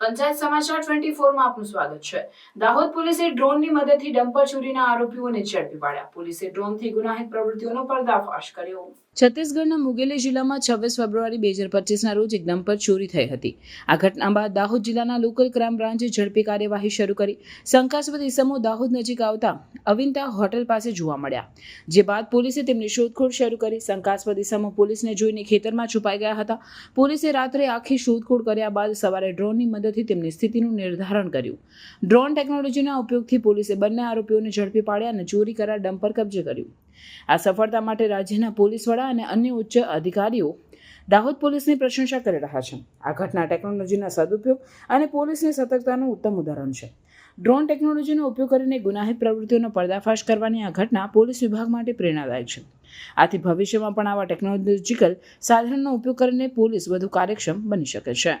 પંચાયત સમાચાર ટ્વેન્ટી ફોરમાં આપનું સ્વાગત છે. દાહોદ પોલીસે ડ્રોનની મદદથી ડમ્પર ચોરીના આરોપીઓને ઝડપી પાડ્યા. પોલીસે ડ્રોનથી ગુનાહિત પ્રવૃત્તિઓનો પર્દાફાશ કર્યો. છત્તીસગઢના મુગેલી જિલ્લામાં છવ્વીસ ફેબ્રુઆરી બે હજાર પચીસના રોજ એક ડમ્પર ચોરી થઈ હતી. આ ઘટના બાદ દાહોદ જિલ્લાના લોકલ ક્રાઇમ બ્રાન્ચે ઝડપી કાર્યવાહી શરૂ કરી. શંકાસ્પદ ઇસમો દાહોદ નજીક આવતા અવિંતા હોટેલ પાસે જોવા મળ્યા. જે બાદ પોલીસે તેમની શોધખોળ શરૂ કરી. શંકાસ્પદ ઇસમો પોલીસને જોઈને ખેતરમાં છુપાઈ ગયા હતા. પોલીસે રાત્રે આખી શોધખોળ કર્યા બાદ સવારે ડ્રોનની મદદથી તેમની સ્થિતિનું નિર્ધારણ કર્યું. ડ્રોન ટેકનોલોજીના ઉપયોગથી પોલીસે બંને આરોપીઓને ઝડપી પાડ્યા અને ચોરી કરાર ડમ્પર કબજે કર્યું. આ સફળતા માટે રાજ્યના પોલીસ વડા અને અન્ય ઉચ્ચ અધિકારીઓ દાહોદ પોલીસની પ્રશંસા કરી રહ્યા છે. આ ઘટના ટેકનોલોજીના સદુપયોગ અને પોલીસની સતર્કતાનું ઉત્તમ ઉદાહરણ છે. ડ્રોન ટેકનોલોજીનો ઉપયોગ કરીને ગુનાહિત પ્રવૃત્તિઓનો પર્દાફાશ કરવાની આ ઘટના પોલીસ વિભાગ માટે પ્રેરણાદાયક છે. આથી ભવિષ્યમાં પણ આવા ટેકનોલોજીકલ સાધનનો ઉપયોગ કરીને પોલીસ વધુ કાર્યક્ષમ બની શકે છે.